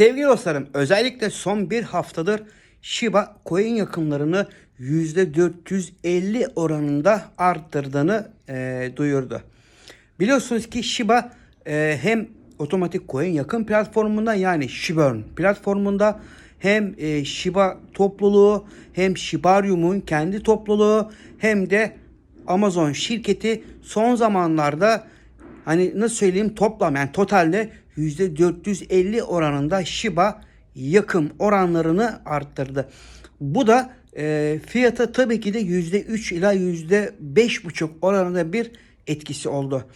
Sevgili dostlarım özellikle son bir haftadır Shiba coin yakımlarını %450 oranında arttırdığını e, duyurdu. Biliyorsunuz ki Shiba e, hem otomatik coin yakın platformunda yani Shibern platformunda hem e, Shiba topluluğu hem Shibarium'un kendi topluluğu hem de Amazon şirketi son zamanlarda hani nasıl söyleyeyim toplam yani totalde %450 oranında Shiba yakım oranlarını arttırdı. Bu da e, fiyata tabii ki de %3 ila %5,5 oranında bir etkisi oldu.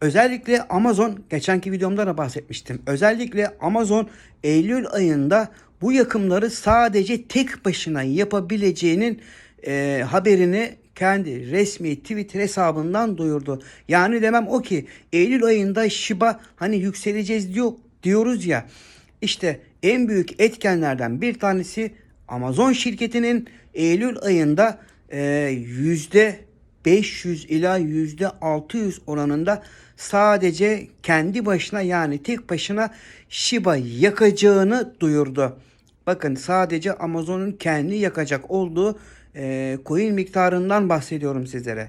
Özellikle Amazon geçenki videomda da bahsetmiştim. Özellikle Amazon Eylül ayında bu yakımları sadece tek başına yapabileceğinin e, haberini kendi resmi Twitter hesabından duyurdu. Yani demem o ki Eylül ayında Shiba hani yükseleceğiz diyor, diyoruz ya. İşte en büyük etkenlerden bir tanesi Amazon şirketinin Eylül ayında e, yüzde 500 ila yüzde 600 oranında sadece kendi başına yani tek başına Shiba yakacağını duyurdu. Bakın sadece Amazon'un kendi yakacak olduğu e, coin miktarından bahsediyorum sizlere.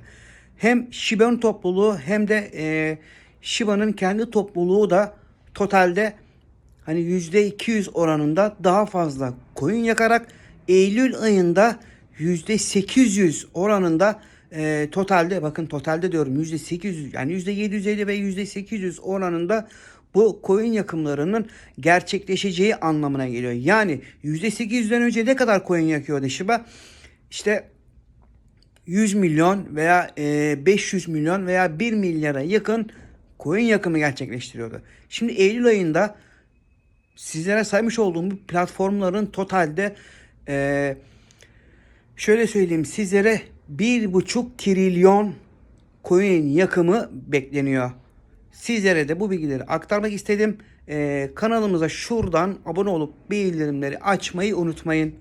Hem Shiba'nın topluluğu hem de e, Shiba'nın kendi topluluğu da totalde hani %200 oranında daha fazla coin yakarak Eylül ayında %800 oranında e, totalde bakın totalde diyorum %800 yani %750 ve %800 oranında bu coin yakımlarının gerçekleşeceği anlamına geliyor. Yani %800'den önce ne kadar coin yakıyordu Shiba? İşte 100 milyon veya e, 500 milyon veya 1 milyara yakın coin yakımı gerçekleştiriyordu. Şimdi Eylül ayında sizlere saymış olduğum bu platformların totalde e, şöyle söyleyeyim sizlere bir buçuk trilyon coin yakımı bekleniyor. Sizlere de bu bilgileri aktarmak istedim. E, kanalımıza şuradan abone olup bildirimleri açmayı unutmayın.